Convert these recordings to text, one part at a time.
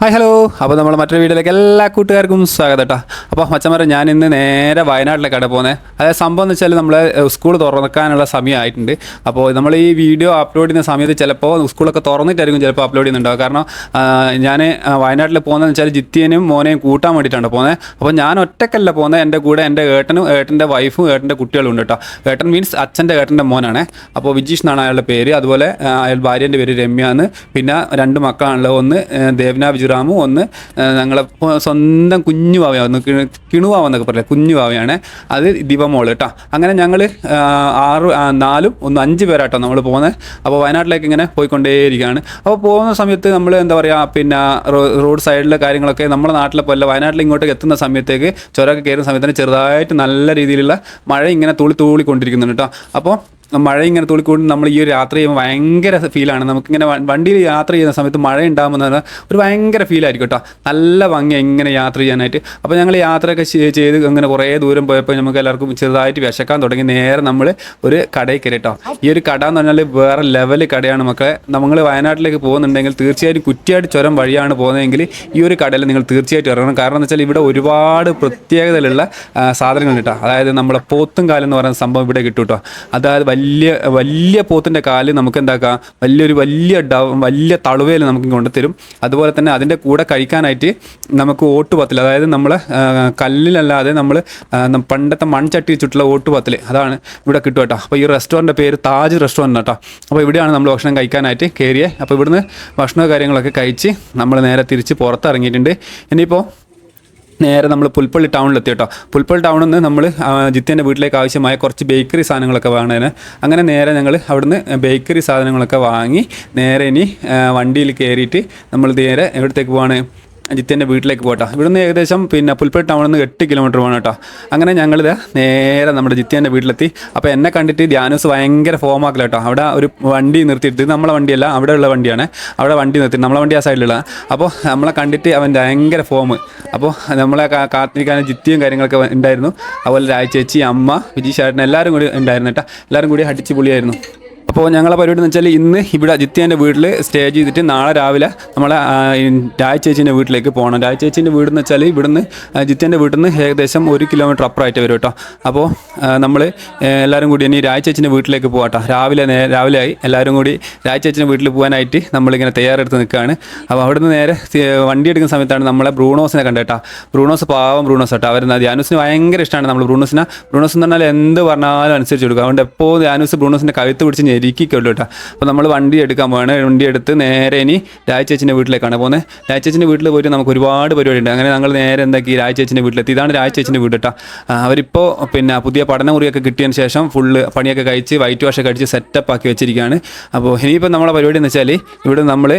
Hi hello അപ്പോൾ നമ്മൾ മറ്റൊരു വീഡിയോയിലേക്ക് എല്ലാ കൂട്ടുകാർക്കും സ്വാഗതം കേട്ടോ അപ്പോൾ മച്ചന്മാരെ ഞാൻ ഇന്ന് നേരെ വയനാട്ടിലേക്കാണ് പോകുന്നത് അതായത് സംഭവം എന്ന് വെച്ചാൽ നമ്മൾ സ്കൂൾ തുറക്കാനുള്ള സമയമായിട്ടുണ്ട്. അപ്പോൾ നമ്മൾ ഈ വീഡിയോ അപ്ലോഡ് ചെയ്യുന്ന സമയത്ത് ചിലപ്പോൾ സ്കൂളൊക്കെ തുറന്നിട്ടായിരിക്കും ചിലപ്പോൾ അപ്ലോഡ് ചെയ്യുന്നുണ്ടാവും കാരണം ഞാൻ വയനാട്ടിൽ പോകുന്നതെന്ന് വെച്ചാൽ ജിത്തിയനും മോനെയും കൂട്ടാൻ വേണ്ടിയിട്ടാണ് പോകുന്നത് അപ്പോൾ ഞാൻ ഒറ്റക്കല്ല പോകുന്നത് എന്റെ കൂടെ എന്റെ ഏട്ടനും ഏട്ടന്റെ വൈഫും ഏട്ടന്റെ കുട്ടികളും ഉണ്ട് കേട്ടോ ഏട്ടൻ മീൻസ് അച്ഛന്റെ ഏട്ടന്റെ മോനാണ്. അപ്പോൾ വിജീഷ് എന്നാണ് അയാളുടെ പേര്. അതുപോലെ അയാൾ ഭാര്യന്റെ പേര് രമ്യ എന്ന്. പിന്നെ രണ്ട് മക്കളാണല്ലോ ഒന്ന് ദേവന വിജുറാമും ഒന്ന് ഞങ്ങളെ സ്വന്തം കുഞ്ഞു വാവ ഒന്ന് കിണു- കിണുവാവെന്നൊക്കെ പറയില്ല കുഞ്ഞു വാവയാണ്. അത് ദിവമോൾ കേട്ടോ അങ്ങനെ ഞങ്ങൾ ആറ് നാലും ഒന്ന് അഞ്ച് പേരാട്ടോ നമ്മൾ പോകുന്നത് അപ്പോൾ വയനാട്ടിലേക്ക് ഇങ്ങനെ പോയിക്കൊണ്ടേയിരിക്കുകയാണ് അപ്പോൾ പോകുന്ന സമയത്ത് നമ്മൾ എന്താ പറയുക പിന്നെ റോഡ് സൈഡിലെ കാര്യങ്ങളൊക്കെ നമ്മുടെ നാട്ടിലെ പോലെ വയനാട്ടിൽ ഇങ്ങോട്ട് എത്തുന്ന സമയത്തേക്ക് ചുരമൊക്കെ കയറുന്ന സമയത്ത് ചെറുതായിട്ട് നല്ല രീതിയിലുള്ള മഴ ഇങ്ങനെ തൂളി തൂളിക്കൊണ്ടിരിക്കുന്നുണ്ട് കേട്ടോ അപ്പോൾ മഴ ഇങ്ങനെ തുള്ളിക്കൊണ്ട് നമ്മൾ ഈ ഒരു യാത്ര ചെയ്യുമ്പോൾ ഭയങ്കര ഫീലാണ് നമുക്കിങ്ങനെ വണ്ടിയിൽ യാത്ര ചെയ്യുന്ന സമയത്ത് മഴ ഉണ്ടാകുമ്പോൾ ഒരു ഭയങ്കര ഫീലായിരിക്കും കേട്ടോ. നല്ല ഭംഗിയാണ് ഇങ്ങനെ യാത്ര ചെയ്യാനായിട്ട്. അപ്പോൾ ഞങ്ങൾ യാത്രയൊക്കെ ചെയ്- ചെയ്ത് അങ്ങനെ കുറേ ദൂരം പോയപ്പോൾ നമുക്ക് എല്ലാവർക്കും ചെറുതായിട്ട് വിശക്കാൻ തുടങ്ങി. നേരെ നമ്മൾ ഒരു കടയിൽ കയറി കേട്ടോ. ഈ ഒരു കട എന്ന് പറഞ്ഞാൽ വേറെ ലെവൽ കടയാണ് മക്കളെ. നമ്മൾ വയനാട്ടിലേക്ക് പോകുന്നുണ്ടെങ്കിൽ തീർച്ചയായിട്ടും കുറ്റിയായിട്ട് ചുരം വഴിയാണ് പോകുന്നതെങ്കിൽ ഈ ഒരു കടയിൽ നിങ്ങൾ തീർച്ചയായിട്ടും ഇറങ്ങണം. കാരണം എന്ന് വെച്ചാൽ ഇവിടെ ഒരുപാട് പ്രത്യേകതയിലുള്ള സാധനങ്ങൾ കേട്ടോ. അതായത് നമ്മുടെ പോത്തും കാലം എന്ന് പറയുന്ന സംഭവം ഇവിടെ കിട്ടും കേട്ടോ. അതായത് വലിയ വലിയ പോത്തിന്റെ കാൽ നമുക്ക് എന്താക്കാം വലിയൊരു വലിയ ഡ വലിയ തളുവയിൽ നമുക്ക് കൊണ്ടുതരും അതുപോലെ തന്നെ അതിന്റെ കൂടെ കഴിക്കാനായിട്ട് നമുക്ക് ഓട്ടുപത്തിൽ അതായത് നമ്മൾ കല്ലിലല്ലാതെ നമ്മൾ പണ്ടത്തെ മൺചട്ടി വെച്ചിട്ടുള്ള ഓട്ടുപത്തിൽ അതാണ് ഇവിടെ കിട്ടും കേട്ടോ. അപ്പോൾ ഈ റെസ്റ്റോറന്റ് പേര് താജ് റെസ്റ്റോറന്റ് കേട്ടോ. അപ്പോൾ ഇവിടെയാണ് നമ്മൾ ഭക്ഷണം കഴിക്കാനായിട്ട് കയറിയത് അപ്പോൾ ഇവിടുന്ന് ഭക്ഷണ കാര്യങ്ങളൊക്കെ കഴിച്ച് നമ്മൾ നേരെ തിരിച്ച് പുറത്തിറങ്ങിയിട്ടുണ്ട്. ഇനിയിപ്പോൾ നേരെ നമ്മൾ പുൽപ്പള്ളി ടൗണിലെത്തി കേട്ടോ. പുൽപ്പള്ളി ടൗണിൽ നിന്ന് നമ്മൾ ജിത്തേന്റെ വീട്ടിലേക്ക് ആവശ്യമായ കുറച്ച് ബേക്കറി സാധനങ്ങളൊക്കെ വാങ്ങണേന്. അങ്ങനെ നേരെ ഞങ്ങൾ അവിടുന്ന് ബേക്കറി സാധനങ്ങളൊക്കെ വാങ്ങി നേരെ ഇനി വണ്ടിയിൽ കയറിയിട്ട് നമ്മൾ നേരെ എവിടത്തേക്ക് പോവാണ്? ജിത്തേന്റെ വീട്ടിലേക്ക് പോകട്ടോ. ഇവിടുന്ന് ഏകദേശം പിന്നെ പുൽപ്പള്ളി ടൗണിൽ നിന്ന് എട്ട് കിലോമീറ്റർ പോകണം കേട്ടോ. അങ്ങനെ ഞങ്ങളിത് നേരെ നമ്മുടെ ജിത്തേന്റെ വീട്ടിലെത്തി. അപ്പോൾ എന്നെ കണ്ടിട്ട് ധ്യാനൂസ് ഭയങ്കര ഫോമാക്കില്ല കേട്ടോ. അവിടെ ഒരു വണ്ടി നിർത്തിയിട്ട് നമ്മളെ വണ്ടിയല്ല അവിടെ ഉള്ള വണ്ടിയാണ്. അവിടെ വണ്ടി നിർത്തി നമ്മളെ വണ്ടി ആ സൈഡിലുള്ള അപ്പോൾ നമ്മളെ കണ്ടിട്ട് അവൻ ഭയങ്കര ഫോം അപ്പോൾ നമ്മളെ കാത്തിരിക്കാൻ ജിത്തിയും കാര്യങ്ങളൊക്കെ ഉണ്ടായിരുന്നു. അതുപോലെ രാജചേച്ചി അമ്മ വിജി ചേട്ടൻ എല്ലാവരും കൂടി ഉണ്ടായിരുന്നു കേട്ടോ. എല്ലാവരും കൂടി അടിച്ചു പൊളിയായിരുന്നു അപ്പോൾ ഞങ്ങളെ പരിപാടി എന്ന് വെച്ചാൽ ഇന്ന് ഇവിടെ ജിത്തേന്റെ വീട്ടിൽ സ്റ്റേ ചെയ്തിട്ട് നാളെ രാവിലെ നമ്മളെ രാജ് ചേച്ചീന്റെ വീട്ടിലേക്ക് പോകണം. രാജ് ചേച്ചീന്റെ വീട് എന്ന് വെച്ചാൽ ഇവിടുന്ന് ജിത്തേന്റെ വീട്ടിൽ നിന്ന് ഏകദേശം ഒരു കിലോമീറ്റർ അപ്പുറമായിട്ട് വരും കേട്ടോ. അപ്പോൾ നമ്മൾ എല്ലാവരും കൂടി ഇനി രാജ് വീട്ടിലേക്ക് പോകട്ടോ രാവിലെ രാവിലെ ആയി എല്ലാവരും കൂടി രാജ് ചേച്ചീന്റെ വീട്ടിൽ പോകാനായിട്ട് നമ്മളിങ്ങനെ തയ്യാറെടുത്ത് നിൽക്കുകയാണ്. അപ്പോൾ അവിടുന്ന് നേരെ വണ്ടി എടുക്കുന്ന സമയത്താണ് നമ്മളെ ബ്രൂണോസിനെ കണ്ടേട്ടാ ബ്രൂണോസ് പാവം ബ്രൂണോസ് കേട്ടോ. അവർ ധ്യാനൂസിന് ഭയങ്കര ഇഷ്ടമാണ് നമ്മൾ ബ്രൂണോസിനെ. ബ്രൂണോസ് എന്ന് പറഞ്ഞാൽ എന്ത് പറഞ്ഞാലും അനുസരിച്ച് കൊടുക്കും. അതുകൊണ്ട് എപ്പോൾ ധ്യാനൂസ് ബ്രൂണോസിന്റെ കഴുത്ത് പിടിച്ച് ഞെരുക്കിക്കൊള്ളു കേട്ടോ. അപ്പോൾ നമ്മൾ വണ്ടി എടുക്കാൻ പോവാണ്. വണ്ടി എടുത്ത് നേരെ ഇനി രാജചേച്ചിന്റെ വീട്ടിലേക്കാണ് പോകുന്നത്. രാജചേച്ചിന്റെ വീട്ടിൽ പോയിട്ട് നമുക്ക് ഒരുപാട് പരിപാടി ഉണ്ട്. അങ്ങനെ ഞങ്ങൾ നേരെ എന്താക്കി രാജചേച്ചിന്റെ വീട്ടിലെത്തി. ഇതാണ് രാജചേച്ചിന്റെ വീട് കേട്ടോ. അവരിപ്പോൾ പിന്നെ പുതിയ പഠനമുറിയൊക്കെ കിട്ടിയതിന് ശേഷം ഫുള്ള് പണിയൊക്കെ കഴിച്ച് വൈറ്റ് വാഷൊക്കെ അടിച്ച് സെറ്റപ്പ് ആക്കി വെച്ചിരിക്കുകയാണ്. അപ്പോൾ ഇനിയിപ്പോൾ നമ്മളെ പരിപാടി എന്ന് വെച്ചാൽ ഇവിടെ നമ്മൾ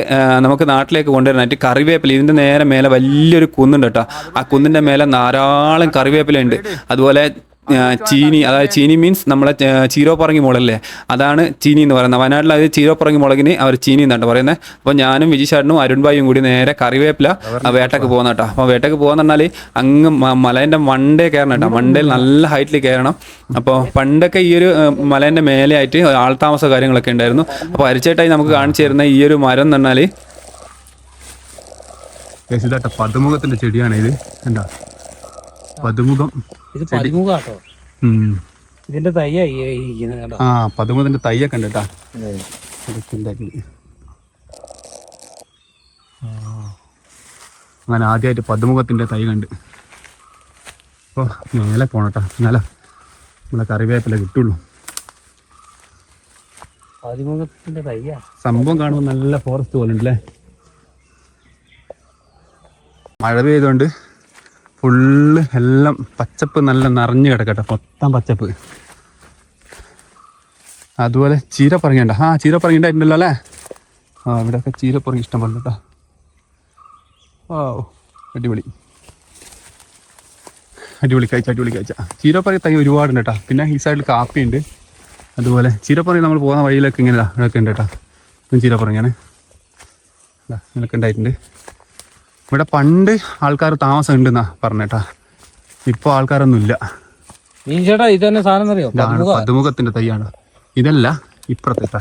നമുക്ക് നാട്ടിലേക്ക് കൊണ്ടുവരാനായിട്ട് കറിവേപ്പില. ഇതിന്റെ നേരെ മേലെ വലിയൊരു കുന്നുണ്ട് കേട്ടോ. ആ കുന്നിന്റെ മേലെ ധാരാളം കറിവേപ്പില ഉണ്ട്. അതുപോലെ ചീനി അതായത് ചീനി മീൻസ് നമ്മളെ ചീരോപ്പറങ്ങി മുളകല്ലേ അതാണ് ചീനി എന്ന് പറയുന്നത്. വയനാട്ടിൽ അത് ചീരോപ്പറങ്ങി മുളകിന് അവർ ചീനി എന്നാണ് പറയുന്നത്. അപ്പോൾ ഞാനും വിജിഷാട്ടനും അരുൺബായും കൂടി നേരെ കറിവേപ്പില വേട്ടക്ക് പോകുന്ന കേട്ടോ അപ്പോൾ വേട്ടക്ക് പോകാന്ന് പറഞ്ഞാൽ അങ്ങ് മലേന്റെ മണ്ടേ കയറണം കേട്ടോ മണ്ടയിൽ നല്ല ഹൈറ്റിൽ കയറണം. അപ്പോൾ പണ്ടൊക്കെ ഈ ഒരു മലേന്റെ മേലെയായിട്ട് ആൾതാമസ കാര്യങ്ങളൊക്കെ ഉണ്ടായിരുന്നു. അപ്പോൾ അരിച്ചേട്ടായി നമുക്ക് കാണിച്ചു തരുന്ന ഈ ഒരു മരം എന്ന് പറഞ്ഞാൽ പതുമുഖത്തിന്റെ ചെടിയാണ് ഇത്. എന്താ പതുമുഖം. ഇത് പതിമുഖാട്ടോ. ഇതിന്റെ തയ്യായി ആ പതുമുഖത്തിന്റെ തയ്യൊക്കെ ഉണ്ട് കേട്ടാ. അങ്ങനെ ആദ്യമായിട്ട് പതുമുഖത്തിന്റെ തൈ കണ്ട്. അപ്പോൾ മേലെ പോണട്ടാ. എന്നാലേ നമ്മളെ കറിവേപ്പില കിട്ടുള്ളൂ. പതിമുഖത്തിന്റെ തയ്യാ. സംഭവം കാണുമ്പോൾ നല്ല ഫോറസ്റ്റ് പോലെ ഉണ്ടല്ലേ മഴ പെയ്തുകൊണ്ട് ഫുള്ള് എല്ലാം പച്ചപ്പ് നല്ല നിറഞ്ഞു കിടക്കട്ടെ. മൊത്തം പച്ചപ്പ്. അതുപോലെ ചീരപ്പറങ്ങിണ്ട ആ ചീരപ്പറങ്ങിണ്ടായിട്ടുണ്ടല്ലോ അല്ലേ? ആ ഇവിടെയൊക്കെ ചീരപ്പറങ്ങി ഇഷ്ടം പോലെ കേട്ടോ ഓ അടിപൊളി. അടിപൊളി കഴിച്ച അടിപൊളി കഴിച്ച ചീരപ്പറങ്ങി തൈ ഒരുപാടുണ്ട് കേട്ടോ പിന്നെ ഈ സൈഡിൽ കാപ്പിയുണ്ട്. അതുപോലെ ചീരപ്പറങ്ങി നമ്മൾ പോകുന്ന വഴിയിലൊക്കെ ഇങ്ങനെ ഇതൊക്കെ ഉണ്ട് കേട്ടോ ചീരപ്പറങ്ങിയാണ് ഇതാ, ഇങ്ങനെയൊക്കെ ഉണ്ടായിട്ടുണ്ട്. ഇവിടെ പണ്ട് ആൾക്കാർ താമസം ഉണ്ടെന്നാ പറഞ്ഞേട്ടാ. ഇപ്പോൾ ആൾക്കാരൊന്നും ഇല്ല മീൻ ചേട്ടാ ഇത് തന്നെ സാധനം അറിയോ? പതുമുഖത്തിന്റെ തൈയാണ്. ഇതല്ല ഇപ്പുറത്തെ.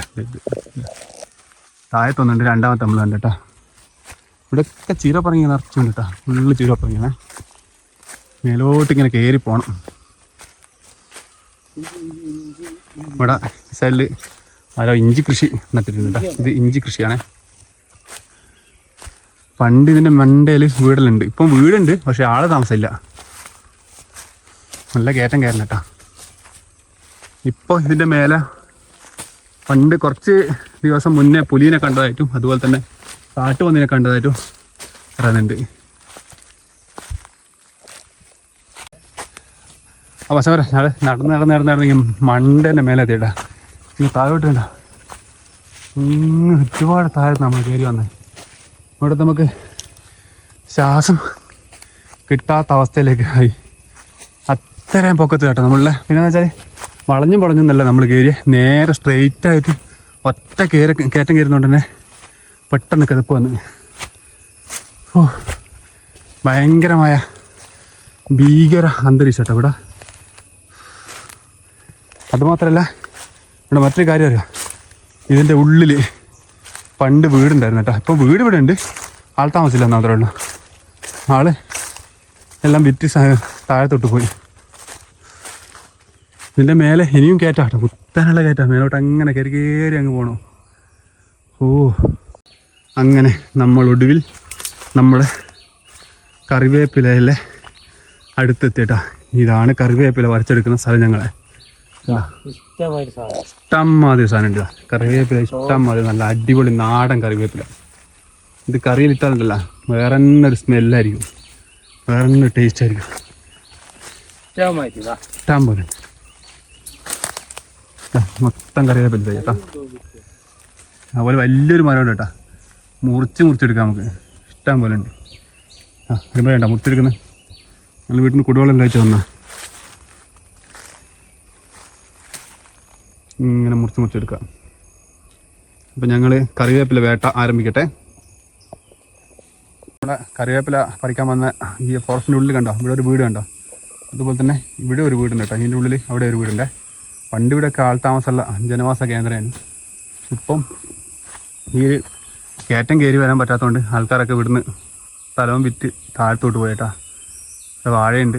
താഴത്തൊന്നുണ്ട് രണ്ടാമത്തെ നമ്മൾ കണ്ടേട്ടാ. ഇവിടെയൊക്കെ ചീര നിറച്ചുണ്ട് കേട്ടോ ഫുള്ള് ചീര ചീരപ്പറങ്ങിയാണ് മേലോട്ട് ഇങ്ങനെ കയറി പോകണം ഇവിടെ സൈഡിൽ ആരോ ഇഞ്ചി കൃഷി നട്ടിട്ടുണ്ട് ഇത് ഇഞ്ചി കൃഷിയാണേ. പണ്ട് ഇതിന്റെ മണ്ടയിൽ വീടലുണ്ട്. ഇപ്പം വീടുണ്ട് പക്ഷെ ആൾ താമസമില്ല നല്ല കയറ്റം കയറണം കേട്ടാ. ഇതിന്റെ മേലെ പണ്ട് കുറച്ച് ദിവസം മുന്നേ പുലിനെ കണ്ടതായിട്ടും അതുപോലെ തന്നെ കാട്ടുപന്നിനെ കണ്ടതായിട്ടും പറയുന്നുണ്ട് ആ പക്ഷേ പറയാം ഞാൻ നടന്ന് നടന്ന് നടന്ന് നടന്ന് മണ്ടേന്റെ മേലെ എത്തിയിട്ടാ ഇനി താഴോട്ട് വേണ്ട. ഒരുപാട് താഴെ നമ്മൾ കയറി വന്നേ. ഇവിടെ നമുക്ക് ശ്വാസം കിട്ടാത്ത അവസ്ഥയിലേക്ക് ആയി. അത്രയും പൊക്കത്ത് കേട്ടോ നമ്മളുടെ പിന്നെ വെച്ചാൽ വളഞ്ഞും വളഞ്ഞും എന്നല്ല നമ്മൾ കയറിയ. നേരെ സ്ട്രെയിറ്റ് ആയിട്ട് ഒറ്റ കയറി കയറ്റം കയറുന്നുണ്ട് തന്നെ പെട്ടെന്ന് കിതപ്പ് വന്ന്. ഓ ഭയങ്കരമായ ഭീകര അന്തരീക്ഷം കേട്ടോ ഇവിടെ. അതുമാത്രമല്ല ഇവിടെ മറ്റൊരു കാര്യം അറിയാം? ഇതിന്റെ ഉള്ളിൽ പണ്ട് വീടുണ്ടായിരുന്നു കേട്ടോ. ഇപ്പോൾ വീട് ഇവിടെ ഉണ്ട് ആൾ താമസില്ല മാത്രമേ ഉള്ളൂ. ആൾ എല്ലാം വിറ്റ് താഴെ താഴത്തോട്ട് പോയി. ഇതിന്റെ മേലെ ഇനിയും കയറ്റാട്ടോ കുത്താനുള്ള കയറ്റാ. മേലോട്ട് അങ്ങനെ കയറി കയറി അങ്ങ് പോകണോ ഓ അങ്ങനെ നമ്മൾ ഒടുവിൽ നമ്മുടെ കറിവേപ്പിലയിലെ അടുത്തെത്തിയിട്ടാ ഇതാണ് കറിവേപ്പില വരച്ചെടുക്കുന്ന സ്ഥലം ഞങ്ങളെ. ഇതാ, ഇഷ്ടമായൊരു സാധനം. ഉണ്ട്. കറിവേപ്പില ഇഷ്ടമാതിരി നല്ല അടിപൊളി നാടൻ കറിവേപ്പില. ഇത് കറിയിൽ കറിയിലിട്ടാലല്ല വേറെ തന്നെ ഒരു സ്മെല്ലായിരിക്കും വേറെ തന്നെ ടേസ്റ്റ് ആയിരിക്കും ഇഷ്ടം പോലെ മൊത്തം കറിവേപ്പില കേട്ടോ. അതുപോലെ വലിയൊരു മരം ഉണ്ട് കേട്ടോ. മുറിച്ച് മുറിച്ചെടുക്കാം നമുക്ക്. ഇഷ്ടം പോലെ ഉണ്ട്. ആ വരുമ്പോൾ വേണ്ട മുറിച്ചെടുക്കുന്നത് നമ്മൾ വീട്ടിൽ നിന്ന് കുടിവെള്ളം കഴിച്ച് വന്നാ ഇങ്ങനെ മുറിച്ച് മുറിച്ചെടുക്കുക. അപ്പം ഞങ്ങൾ കറിവേപ്പില വേട്ട ആരംഭിക്കട്ടെ. നമ്മുടെ കറിവേപ്പില പറിക്കാൻ വന്ന ഈ ഫോറസ്റ്റിന്റെ ഉള്ളിൽ കണ്ടോ? ഇവിടെ ഒരു വീട് കണ്ടോ? അതുപോലെ തന്നെ ഇവിടെ ഒരു വീടുണ്ട് കേട്ടോ. ഇതിന്റെ ഉള്ളിൽ അവിടെ ഒരു വീടുണ്ട്. പണ്ട് ഇവിടെയൊക്കെ ആൾ താമസമുള്ള ജനവാസ കേന്ദ്രമാണ്. ഇപ്പം ഈ കയറ്റം കയറി വരാൻ പറ്റാത്തതുകൊണ്ട് ആൾക്കാരൊക്കെ ഇവിടുന്ന് സ്ഥലവും വിറ്റ് താഴത്തോട്ട് പോയേട്ടാ വാഴയുണ്ട്.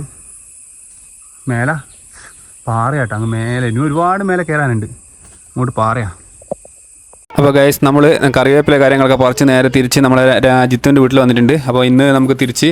മേല പാറയാട്ടോ. അങ്ങ് മേലെ. ഇനി ഒരുപാട് മേലെ കയറാനുണ്ട് അങ്ങോട്ട് പാറയാ. അപ്പോൾ ഗൈസ് നമ്മൾ കറിവേപ്പില കാര്യങ്ങളൊക്കെ പറിച്ച് നേരെ തിരിച്ച് നമ്മളെ രാജ്യത്തിന്റെ വീട്ടിൽ വന്നിട്ടുണ്ട്. അപ്പോൾ ഇന്ന് നമുക്ക് തിരിച്ച്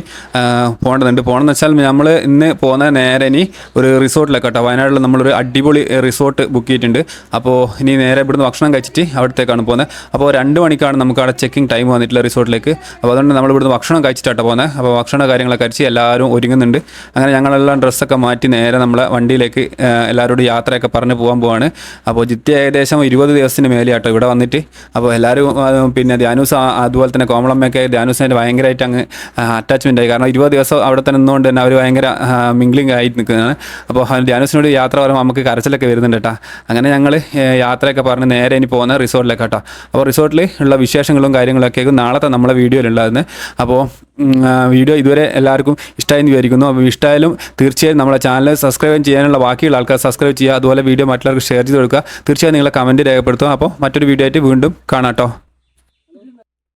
പോകേണ്ടതുണ്ട്. പോകണമെന്ന് വെച്ചാൽ നമ്മൾ ഇന്ന് പോകുന്ന നേരെ ഇനി ഒരു റിസോർട്ടിലൊക്കെ കേട്ടോ. വയനാട്ടിൽ നമ്മളൊരു അടിപൊളി റിസോർട്ട് ബുക്ക് ചെയ്തിട്ടുണ്ട്. അപ്പോൾ ഇനി നേരെ ഇവിടുന്ന് ഭക്ഷണം കഴിച്ചിട്ട് അവിടത്തേക്കാണ് പോകുന്നത്. അപ്പോൾ രണ്ട് മണിക്കാണ് നമുക്ക് അവിടെ ചെക്കിംഗ് ടൈം വന്നിട്ടുള്ള റിസോർട്ടിലേക്ക്. അപ്പോൾ അതുകൊണ്ട് നമ്മൾ ഇവിടുന്ന് ഭക്ഷണം കഴിച്ചിട്ടാണ് പോകുന്നത്. അപ്പോൾ ഭക്ഷണ കാര്യങ്ങളൊക്കെ കഴിച്ച് എല്ലാവരും ഒരുങ്ങുന്നുണ്ട്. അങ്ങനെ ഞങ്ങളെല്ലാം ഡ്രസ്സൊക്കെ മാറ്റി നേരെ നമ്മളെ വണ്ടിയിലേക്ക് എല്ലാവരോടും യാത്രയൊക്കെ പറഞ്ഞ് പോകാൻ പോവാണ്. അപ്പോൾ ജിത്തി ഏകദേശം ഇരുപത് ദിവസത്തിന് മേലെയാട്ടോ ഇവിടെ വന്നിട്ട് അപ്പോൾ എല്ലാവരും പിന്നെ ധ്യാനൂസ് അതുപോലെ തന്നെ കോമളമ്മയൊക്കെ ധ്യാനൂസിനായിട്ട് ഭയങ്കരമായിട്ട് അങ്ങ് അറ്റാച്ച്മെന്റ് ആയി. കാരണം ഇരുപത് ദിവസം അവിടെ തന്നെ നിന്നുകൊണ്ട് തന്നെ അവർ ഭയങ്കര മിംഗ്ലിംഗ് ആയി നിൽക്കുന്നതാണ് അപ്പോൾ ധ്യാനൂസിനോട് യാത്ര പറയുമ്പോൾ നമുക്ക് കരച്ചിലൊക്കെ വരുന്നുണ്ട് കേട്ടോ. അങ്ങനെ ഞങ്ങൾ യാത്രയൊക്കെ പറഞ്ഞ് നേരെ ഇനി പോകുന്ന റിസോർട്ടിലേക്ക് കേട്ടോ അപ്പോൾ റിസോർട്ടിൽ ഉള്ള വിശേഷങ്ങളും കാര്യങ്ങളൊക്കെ നാളത്തെ നമ്മളെ വീഡിയോയിലുണ്ടാകുന്നത് അപ്പോൾ വീഡിയോ ഇതുവരെ എല്ലാവർക്കും ഇഷ്ടമായെന്ന് വിചാരിക്കുന്നു. അപ്പോൾ ഇഷ്ടമായാലും തീർച്ചയായും നമ്മുടെ ചാനൽ സബ്സ്ക്രൈബ് ചെയ്യാനുള്ള ബാക്കിയുള്ള ആൾക്കാർ സബ്സ്ക്രൈബ് ചെയ്യുക. അതുപോലെ വീഡിയോ മറ്റുള്ളവർക്ക് ഷെയർ ചെയ്ത് കൊടുക്കുക. തീർച്ചയായും നിങ്ങളെ കമന്റ് രേഖപ്പെടുത്തുക. അപ്പോൾ മറ്റൊരു വീഡിയോ ആയിട്ട് വീണ്ടും കാണാം കേട്ടോ.